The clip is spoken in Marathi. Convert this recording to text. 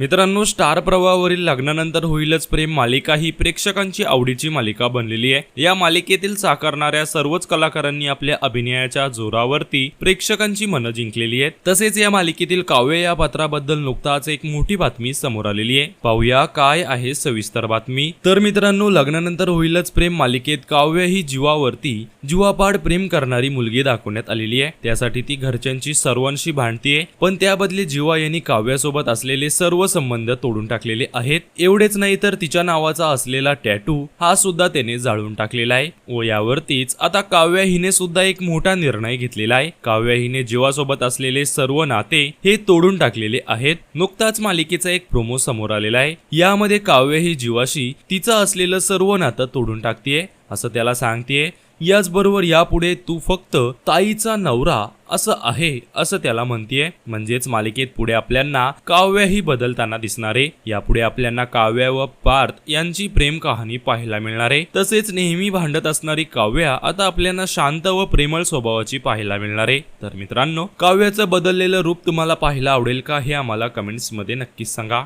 मित्रांनो स्टार प्रवाहावरील लग्नानंतर होईलच प्रेम मालिका ही प्रेक्षकांची आवडीची मालिका बनलेली आहे. या मालिकेतील साकारणाऱ्या सर्वच कलाकारांनी आपल्या अभिनयाच्या जोरावरती प्रेक्षकांची मनं जिंकलेली आहेत. तसेच या मालिकेतील काव्य या पात्राबद्दल नुकताच एक मोठी बातमी समोर आलेली आहे. पाहूया काय आहे सविस्तर बातमी. तर मित्रांनो लग्नानंतर होईलच प्रेम मालिकेत काव्य ही जीवावरती जीवापाड प्रेम करणारी मुलगी दाखवण्यात आलेली आहे. त्यासाठी ती घरच्यांची सर्वांशी भांडतीये. पण त्याबदली जीवा यांनी काव्यासोबत असलेले सर्व संबंध तोडून टाकलेले आहेत. एवढेच नाही तर तिच्या नावाचा असलेला टॅटू हा सुद्धा त्याने जाळून टाकलेला आहे. व यावरतीच आता काव्या हिने सुद्धा एक मोठा निर्णय घेतलेला आहे. काव्या हिने जीवासोबत असलेले सर्व नाते हे तोडून टाकलेले आहेत. नुकताच मालिकेचा एक प्रोमो समोर आलेला आहे. यामध्ये काव्य ही जीवाशी तिचं असलेलं सर्व नातं तोडून टाकतीये असं त्याला सांगतेय. याचबरोबर यापुढे तू फक्त ताईचा नवरा असं आहे असं त्याला म्हणतीये. म्हणजेच मालिकेत पुढे आपल्यांना काव्यही बदलताना दिसणार आहे यापुढे आपल्यांना काव्य व पार्थ यांची प्रेम कहाणी पाहायला मिळणार आहे तसेच नेहमी भांडत असणारी काव्या आता आपल्याला शांत व प्रेमळ स्वभावाची पाहायला मिळणार. आहे तर मित्रांनो काव्याचं बदललेलं रूप तुम्हाला पाहायला आवडेल का हे आम्हाला कमेंट्समध्ये नक्कीच सांगा.